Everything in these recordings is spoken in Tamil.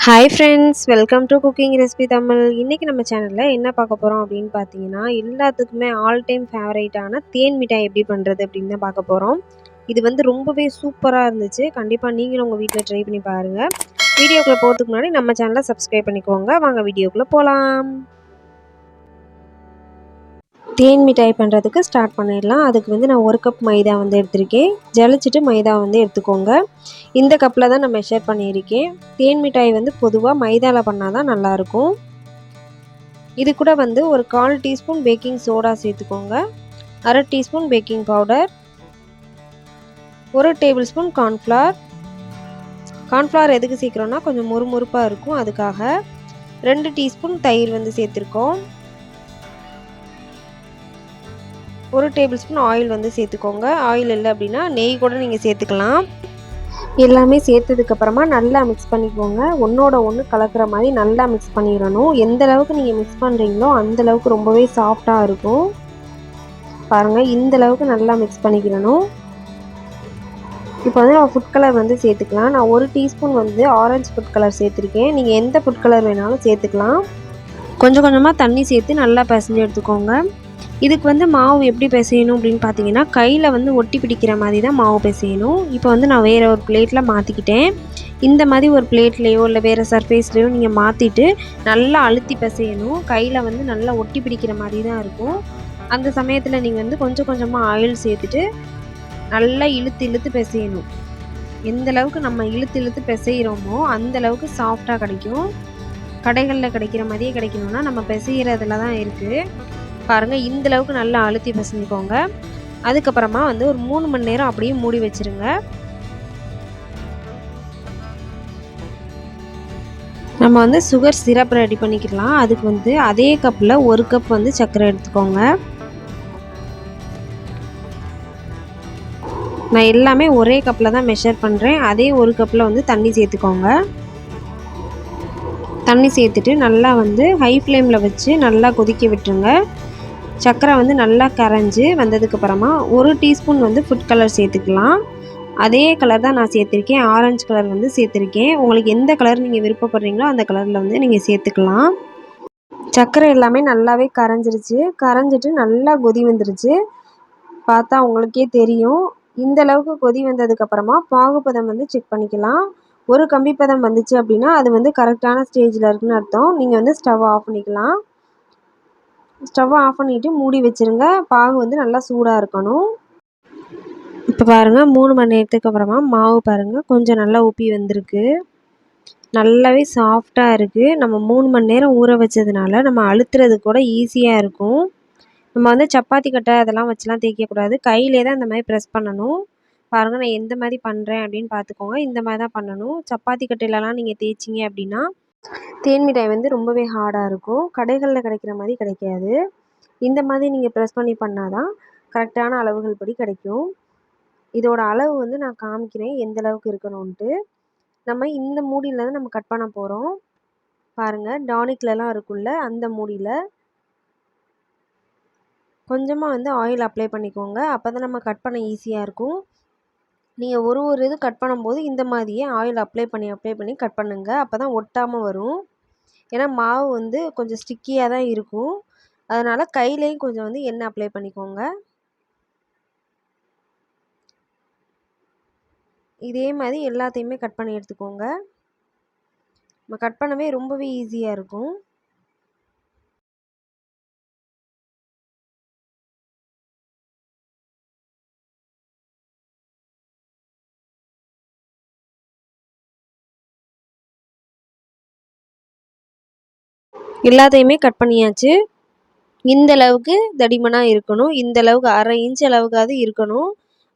Hi friends welcome to cooking recipe Tamil இன்றைக்கி நம்ம சேனலில் என்ன பார்க்க போகிறோம் அப்படின்னு பார்த்தீங்கன்னா எல்லாத்துக்குமே ஆல் டைம் ஃபேவரேட்டான தேன் மிட்டாய் எப்படி பண்ணுறது அப்படின்னு தான் பார்க்க போகிறோம் இது வந்து ரொம்பவே சூப்பராக இருந்துச்சு. கண்டிப்பாக நீங்களும் உங்கள் வீட்டில் ட்ரை பண்ணி பாருங்கள் வீடியோக்குள்ளே போகிறதுக்கு முன்னாடி நம்ம சேனலை சப்ஸ்கிரைப் பண்ணிக்கோங்க. வாங்க வீடியோக்குள்ளே போகலாம் தேன் மிட்டாய் பண்ணுறதுக்கு ஸ்டார்ட் பண்ணிடலாம். அதுக்கு வந்து நான் ஒரு கப் மைதா வந்து எடுத்திருக்கேன். ஜலிச்சிட்டு மைதா வந்து எடுத்துக்கோங்க. இந்த கப்பில் தான் நான் மெஷர் பண்ணியிருக்கேன். தேன் மிட்டாய் வந்து பொதுவாக மைதாவில் பண்ணால் தான் நல்லாயிருக்கும் இது கூட வந்து ஒரு கால் டீஸ்பூன் பேக்கிங் சோடா சேர்த்துக்கோங்க. அரை டீஸ்பூன் பேக்கிங் பவுடர் ஒரு டேபிள் ஸ்பூன் கார்ன்ஃப்ளவர் கார்ன்ஃப்ளவர் எதுக்கு சேர்க்குறோன்னா கொஞ்சம் முறுமுறுப்பாக இருக்கும். அதுக்காக ரெண்டு டீஸ்பூன் தயிர் வந்து சேர்த்துருக்கோம். ஒரு டேபிள் ஸ்பூன் ஆயில் வந்து சேர்த்துக்கோங்க. ஆயில் இல்லை அப்படின்னா நெய் கூட நீங்கள் சேர்த்துக்கலாம். எல்லாமே சேர்த்ததுக்கப்புறமா நல்லா மிக்ஸ் பண்ணிக்கோங்க. ஒன்றோட ஒன்று கலக்கிற மாதிரி நல்லா மிக்ஸ் பண்ணிடணும். எந்த அளவுக்கு நீங்கள் மிக்ஸ் பண்ணுறீங்களோ அந்த அளவுக்கு ரொம்பவே சாஃப்டாக இருக்கும். பாருங்கள் இந்த அளவுக்கு நல்லா மிக்ஸ் பண்ணிக்கிறணும் இப்போ வந்து நம்ம ஃபுட் கலர் வந்து சேர்த்துக்கலாம். நான் ஒரு டீஸ்பூன் வந்து ஆரஞ்சு ஃபுட் கலர் சேர்த்துருக்கேன். நீங்கள் எந்த ஃபுட் கலர் வேணாலும் சேர்த்துக்கலாம். கொஞ்சம் கொஞ்சமாக தண்ணி சேர்த்து நல்லா பிசைஞ்சு எடுத்துக்கோங்க. இதுக்கு வந்து மாவு எப்படி பிசையணும் அப்படின்னு பார்த்தீங்கன்னா கையில் வந்து ஒட்டி பிடிக்கிற மாதிரி தான் மாவு பிசையணும். இப்போ வந்து நான் வேறு ஒரு பிளேட்டில் மாற்றிக்கிட்டேன் இந்த மாதிரி ஒரு பிளேட்லேயோ இல்லை வேறு சர்ஃபேஸ்லேயோ நீங்கள் மாற்றிட்டு நல்லா அழுத்தி பிசையணும். கையில் வந்து நல்லா ஒட்டி பிடிக்கிற மாதிரி தான் இருக்கும். அந்த சமயத்தில் நீங்கள் வந்து கொஞ்சம் கொஞ்சமாக ஆயில் சேர்த்துட்டு நல்லா இழுத்து இழுத்து பிசையணும். எந்த அளவுக்கு நம்ம இழுத்து இழுத்து பிசைகிறோமோ அந்த அளவுக்கு சாஃப்டாக கிடைக்கும். கடைகளில் கிடைக்கிற மாதிரியே கிடைக்கணும்னா நம்ம பிசைகிறதுல தான் இருக்குது பாருங்கள் இந்த அளவுக்கு நல்லா அழுத்தி பசஞ்சுக்கோங்க. அதுக்கப்புறமா வந்து ஒரு மூணு மணி நேரம் அப்படியே மூடி வச்சுருங்க. நம்ம வந்து சுகர் சிரப் ரெடி பண்ணிக்கலாம். அதுக்கு வந்து அதே கப்பில் ஒரு கப் வந்து சர்க்கரை எடுத்துக்கோங்க. நான் எல்லாமே ஒரே கப்பில் தான் மெஷர் பண்ணுறேன் அதே ஒரு கப்பில் வந்து தண்ணி சேர்த்துக்கோங்க. தண்ணி சேர்த்துட்டு நல்லா வந்து ஹை ஃப்ளேமில் வச்சு நல்லா கொதிக்க விட்டுருங்க. சர்க்கரை வந்து நல்லா கரைஞ்சி வந்ததுக்கப்புறமா ஒரு டீஸ்பூன் வந்து ஃபுட் கலர் சேர்த்துக்கலாம். அதே கலர் தான் நான் சேர்த்துருக்கேன். ஆரஞ்சு கலர் வந்து சேர்த்துருக்கேன். உங்களுக்கு எந்த கலர் நீங்கள் விருப்பப்படுறீங்களோ அந்த கலரில் வந்து நீங்கள் சேர்த்துக்கலாம். சர்க்கரை எல்லாமே நல்லாவே கரைஞ்சிருச்சு. கரைஞ்சிட்டு நல்லா கொதி வந்துருச்சு. பார்த்தா உங்களுக்கே தெரியும். இந்த அளவுக்கு கொதி வந்ததுக்கப்புறமா பாகுபதம் வந்து செக் பண்ணிக்கலாம். ஒரு கம்பி பதம் வந்துச்சு அப்படின்னா அது வந்து கரெக்டான ஸ்டேஜில் இருக்குன்னு அர்த்தம். நீங்கள் வந்து ஸ்டவ் ஆஃப் பண்ணிக்கலாம். ஸ்டவ்வை ஆஃப் பண்ணிவிட்டு மூடி வச்சுருங்க. பாகு வந்து நல்லா சூடாக இருக்கணும். இப்போ பாருங்கள் மூணு மணி நேரத்துக்கு அப்புறமா மாவு பாருங்கள் கொஞ்சம் நல்லா உப்பி வந்திருக்கு. நல்லாவே சாஃப்டாக இருக்குது நம்ம மூணு மணி நேரம் ஊற வச்சதுனால நம்ம அழுத்துறது கூட ஈஸியாக இருக்கும். நம்ம வந்து சப்பாத்தி கட்டை அதெல்லாம் வச்சுலாம் தேய்க்கக்கூடாது. கையிலே தான் இந்த மாதிரி ப்ரெஸ் பண்ணணும். பாருங்கள் நான் எந்த மாதிரி பண்ணுறேன் அப்படின்னு பார்த்துக்கோங்க. இந்த மாதிரி தான் பண்ணணும். சப்பாத்தி கட்டையிலலாம் நீங்கள் தேய்ச்சிங்க அப்படின்னா தேன் மிட்டாய் வந்து ரொம்பவே ஹார்டாக இருக்கும். கடைகளில் கிடைக்கிற மாதிரி கிடைக்காது. இந்த மாதிரி நீங்கள் ப்ரெஸ் பண்ணி பண்ணால் தான் கரெக்டான அளவுகள் படி கிடைக்கும். இதோட அளவு வந்து நான் காமிக்கிறேன். எந்த அளவுக்கு இருக்கணும்ன்ட்டு. நம்ம இந்த மூடியில் தான் நம்ம கட் பண்ண போகிறோம் பாருங்கள் டானிக்லலாம் இருக்குல்ல அந்த மூடியில். கொஞ்சமாக வந்து ஆயில் அப்ளை பண்ணிக்கோங்க. அப்போ தான் நம்ம கட் பண்ண ஈஸியாக இருக்கும். நீங்கள் ஒரு ஒரு இது கட் பண்ணும்போது இந்த மாதிரியே ஆயில் அப்ளை பண்ணி அப்ளை பண்ணி கட் பண்ணுங்கள் அப்போ தான் ஒட்டாமல் வரும். ஏன்னா மாவு வந்து கொஞ்சம் ஸ்டிக்கியாக தான் இருக்கும். அதனால் கையிலையும் கொஞ்சம் வந்து எண்ணெய் அப்ளை பண்ணிக்கோங்க. இதே மாதிரி எல்லாத்தையுமே கட் பண்ணி எடுத்துக்கோங்க. நம்ம கட் பண்ணவே ரொம்பவே ஈஸியாக இருக்கும். எல்லாத்தையுமே கட் பண்ணியாச்சு. இந்த அளவுக்கு தடிமனாக இருக்கணும். இந்த அளவுக்கு அரை இன்ச் அளவுக்காவது இருக்கணும்.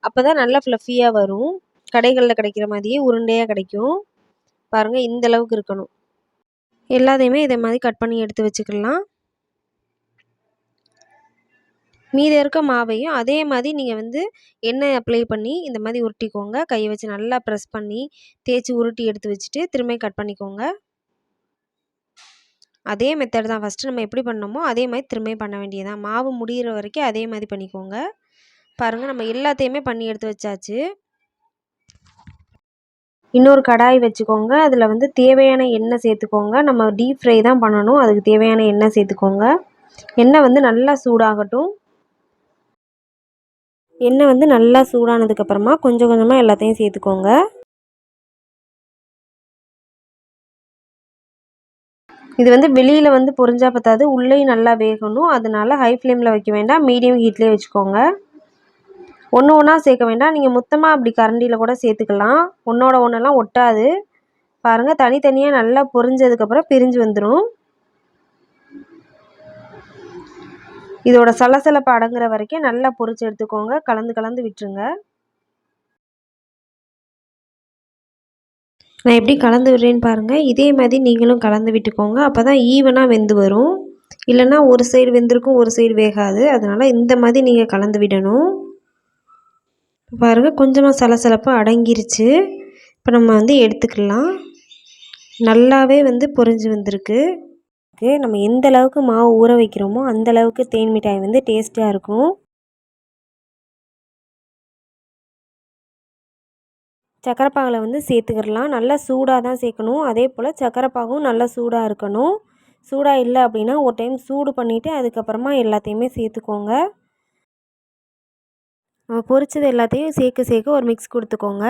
அப்போ தான் நல்லா ஃப்ளஃபியாக வரும். கடைகளில் கிடைக்கிற மாதிரியே உருண்டையாக கிடைக்கும். பாருங்கள் இந்த அளவுக்கு இருக்கணும். எல்லாத்தையுமே இதே மாதிரி கட் பண்ணி எடுத்து வச்சுக்கலாம். மீதி இருக்க மாவையும் அதே மாதிரி நீங்கள் வந்து எண்ணெய் அப்ளை பண்ணி இந்த மாதிரி உருட்டிக்கோங்க. கையை வச்சு நல்லா ப்ரெஸ் பண்ணி தேய்ச்சி உருட்டி எடுத்து வச்சுட்டு திரும்ப கட் பண்ணிக்கோங்க. அதே மெத்தட் தான். ஃபஸ்ட்டு நம்ம எப்படி பண்ணோமோ அதே மாதிரி திரும்பியும் பண்ண வேண்டியதான் மாவு முடிகிற வரைக்கும் அதே மாதிரி பண்ணிக்கோங்க. பாருங்கள் நம்ம எல்லாத்தையுமே பண்ணி எடுத்து வச்சாச்சு. இன்னொரு கடாய் வச்சுக்கோங்க. அதில் வந்து தேவையான எண்ணெய் சேர்த்துக்கோங்க. நம்ம டீப் ஃப்ரை தான் பண்ணணும். அதுக்கு தேவையான எண்ணெய் சேர்த்துக்கோங்க. எண்ணெய் வந்து நல்லா சூடாகட்டும். எண்ணெய் வந்து நல்லா சூடானதுக்கப்புறமா கொஞ்சம் கொஞ்சமாக எல்லாத்தையும் சேர்த்துக்கோங்க. இது வந்து வெளியில் வந்து பொரிஞ்சால் பத்தாது. உள்ளேயும் நல்லா வேகணும். அதனால ஹை ஃப்ளேமில் வைக்க வேண்டாம். மீடியம் ஹீட்லேயே வச்சுக்கோங்க. ஒன்று ஒன்றா சேர்க்க வேண்டாம். நீங்கள் மொத்தமாக அப்படி கரண்டியில் கூட சேர்த்துக்கலாம். ஒன்றோட ஒன்றெல்லாம் ஒட்டாது. பாருங்கள் தனித்தனியாக நல்லா பொரிஞ்சதுக்கப்புறம் பிரிஞ்சு வந்துடும் இதோட சலசலப்பு அடங்குற வரைக்கும் நல்லா பொரிச்சு எடுத்துக்கோங்க. கலந்து கலந்து விட்டுருங்க. நான் எப்படி கலந்து விடுறேன்னு பாருங்கள் இதே மாதிரி நீங்களும் கலந்து விட்டுக்கோங்க. அப்போ தான் ஈவனாக வெந்து வரும். இல்லைன்னா ஒரு சைடு வெந்திருக்கும் ஒரு சைடு வேகாது. அதனால் இந்த மாதிரி நீங்கள் கலந்து விடணும். பாருங்கள் கொஞ்சமாக சலசலப்பாக அடங்கிருச்சு. இப்போ நம்ம வந்து எடுத்துக்கலாம். நல்லாவே வந்து பொறிஞ்சு வந்திருக்கு. நம்ம எந்த அளவுக்கு மாவு ஊற வைக்கிறோமோ அந்த அளவுக்கு தேன் மிட்டாய் வந்து டேஸ்ட்டாக இருக்கும். சக்கரைப்பாகில் வந்து சேர்த்துக்கிடலாம். நல்லா சூடாக தான் சேர்க்கணும். அதே போல் சக்கரைப்பாகும் நல்லா சூடாக இருக்கணும். சூடாக இல்லை அப்படின்னா ஒரு டைம் சூடு பண்ணிவிட்டு அதுக்கப்புறமா எல்லாத்தையுமே சேர்த்துக்கோங்க. நம்ம பொரிச்சது எல்லாத்தையும் சேர்க்க சேர்க்க ஒரு மிக்ஸ் கொடுத்துக்கோங்க.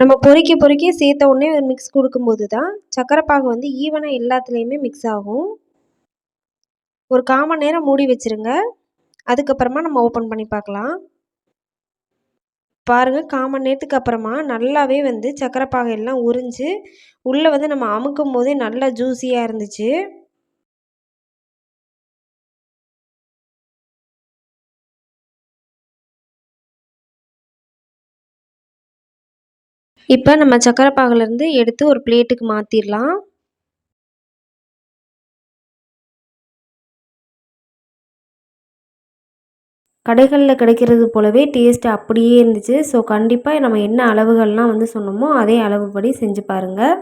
நம்ம பொறிக்க பொறிக்க சேர்த்த உடனே ஒரு மிக்ஸ் கொடுக்கும்போது தான் சக்கரைப்பாகு வந்து ஈவனாக எல்லாத்துலேயுமே மிக்ஸ் ஆகும். ஒரு காமன் நேரம் மூடி வச்சுருங்க. அதுக்கப்புறமா நம்ம ஓப்பன் பண்ணி பார்க்கலாம். பாருங்கள் காமன் நேரத்துக்கு அப்புறமா நல்லாவே வந்து சக்கரைப்பாகு எல்லாம் உறிஞ்சு உள்ளே வந்து நம்ம அமுக்கும் போதே நல்லா ஜூஸியாக இருந்துச்சு. இப்போ நம்ம சக்கரை பாகுலேருந்து எடுத்து ஒரு பிளேட்டுக்கு மாற்றிடலாம் கடைகளில் கிடைக்கிறது போலவே டேஸ்ட் அப்படியே இருந்துச்சு. ஸோ கண்டிப்பாக நம்ம என்ன அளவுகள்லாம் வந்து சொன்னோமோ அதே அளவுப்படி செஞ்சு பாருங்கள்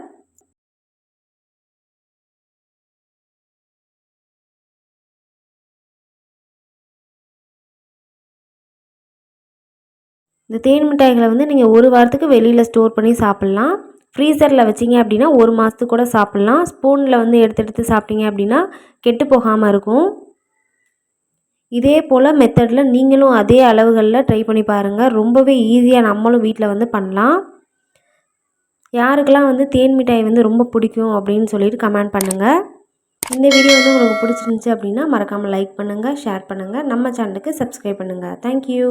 இந்த தேன் மிட்டாய்களை வந்து நீங்கள் ஒரு வாரத்துக்கு வெளியில் ஸ்டோர் பண்ணி சாப்பிட்லாம். ஃப்ரீசரில் வச்சிங்க அப்படின்னா ஒரு மாதத்துக்கு கூட சாப்பிட்லாம். ஸ்பூனில் வந்து எடுத்து எடுத்து சாப்பிட்டீங்க அப்படின்னா கெட்டு போகாமல் இருக்கும். இதே போல் மெத்தடில் நீங்களும் அதே அளவுகளில் ட்ரை பண்ணி பாருங்கள் ரொம்பவே ஈஸியாக நம்மளும் வீட்டில் வந்து பண்ணலாம். யாருக்கெல்லாம் வந்து தேன் மிட்டாய் வந்து ரொம்ப பிடிக்கும் அப்படின்னு சொல்லிட்டு கமெண்ட் பண்ணுங்கள் இந்த வீடியோ வந்து உங்களுக்கு பிடிச்சிருந்துச்சி அப்படின்னா மறக்காமல் லைக் பண்ணுங்கள் ஷேர் பண்ணுங்கள் நம்ம சேனலுக்கு சப்ஸ்கிரைப் பண்ணுங்கள் தேங்க்யூ